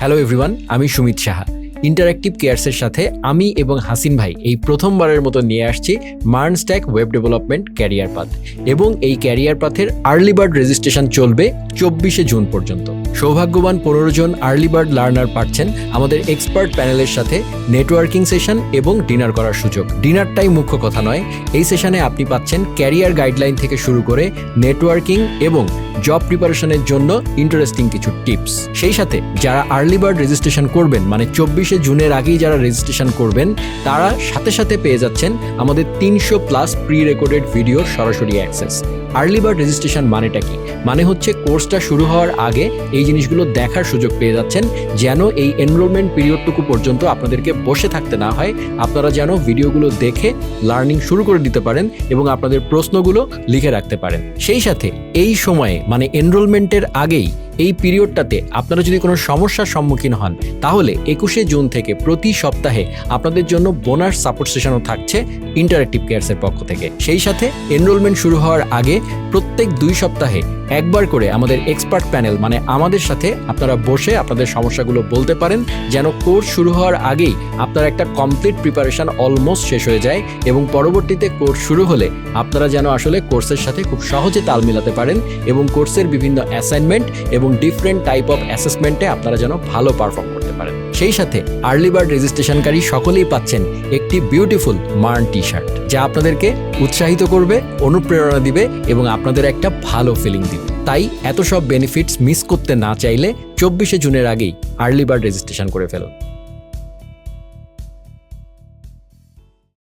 Hello everyone আমি Sumit Saha. Interactive কেয়ারসের সাথে আমি এবং হাসিন ভাই এই প্রথমবারের মতো নিয়ে আসছি MERN stack web development career path এবং এই ক্যারিয়ার পাথের আর্লি বার্ড রেজিস্ট্রেশন চলবে চব্বিশে জুন পর্যন্ত। সৌভাগ্যবান পনেরো জন আর্লি বার্ড লার্নার পাচ্ছেন আমাদের এক্সপার্ট প্যানেলের সাথে নেটওয়ার্কিং সেশন এবং ডিনার করার সুযোগ। ডিনারটাই মুখ্য কথা নয়, এই সেশনে আপনি পাচ্ছেন ক্যারিয়ার গাইডলাইন থেকে শুরু করে নেটওয়ার্কিং এবং জব প্রিপারেশনের জন্য ইন্টারেস্টিং কিছু টিপস সেই সাথে যারা আর্লি বার্ড রেজিস্ট্রেশন করবেন মানে চব্বিশে জুনের আগেই যারা রেজিস্ট্রেশন করবেন, তারা সাথে সাথে পেয়ে যাচ্ছেন আমাদের তিনশো প্লাস প্রি রেকর্ডেড ভিডিও সরাসরি অ্যাক্সেস আর্লি বার্ড রেজিস্ট্রেশন মানেটা কি? মানে হচ্ছে কোর্সটা শুরু হওয়ার আগে এই জিনিসগুলো দেখার সুযোগ পেয়ে যাচ্ছেন, যেন এই এনরোলমেন্ট পিরিয়ডটুকু পর্যন্ত আপনাদেরকে বসে থাকতে না হয়। আপনারা যেন ভিডিওগুলো দেখে লার্নিং শুরু করে দিতে পারেন এবং আপনাদের প্রশ্নগুলো লিখে রাখতে পারেন। সেই সাথে এই সময়ে মানে এনরোলমেন্টের আগেই এই পিরিয়ডটাতে আপনারা যদি কোনো সমস্যার সম্মুখীন হন, তাহলে একুশে জুন থেকে প্রতি সপ্তাহে আপনাদের জন্য বোনাস সাপোর্ট সেশনও থাকছে ইন্টারেক্টিভ কেয়ারসের পক্ষ থেকে। সেই সাথে এনরোলমেন্ট শুরু হওয়ার আগে প্রত্যেক দুই সপ্তাহে একবার করে আমাদের এক্সপার্ট প্যানেল মানে আমাদের সাথে আপনারা বসে আপনাদের সমস্যাগুলো বলতে পারেন, যেন কোর্স শুরু হওয়ার আগেই আপনার একটা কমপ্লিট প্রিপারেশন অলমোস্ট শেষ হয়ে যায় এবং পরবর্তীতে কোর্স শুরু হলে আপনারা যেন আসলে কোর্সের সাথে খুব সহজে তাল মিলাতে পারেন এবং কোর্সের বিভিন্ন অ্যাসাইনমেন্ট এবং ডিফারেন্ট টাইপ অফ অ্যাসেসমেন্টে আপনারা যেন ভালো পারফর্ম করতে পারেন। সেই সাথে আর্লি বার্ড রেজিস্ট্রেশনকারী সকলেই পাচ্ছেন একটি বিউটিফুল মার্ন টি শার্ট যা আপনাদেরকে উৎসাহিত করবে, অনুপ্রেরণা দিবে এবং আপনাদের একটা ভালো ফিলিং দিবে। তাই এত সব বেনিফিটস মিস করতে না চাইলে চব্বিশে জুনের আগেই আর্লি বার্ড রেজিস্ট্রেশন করে ফেলুন।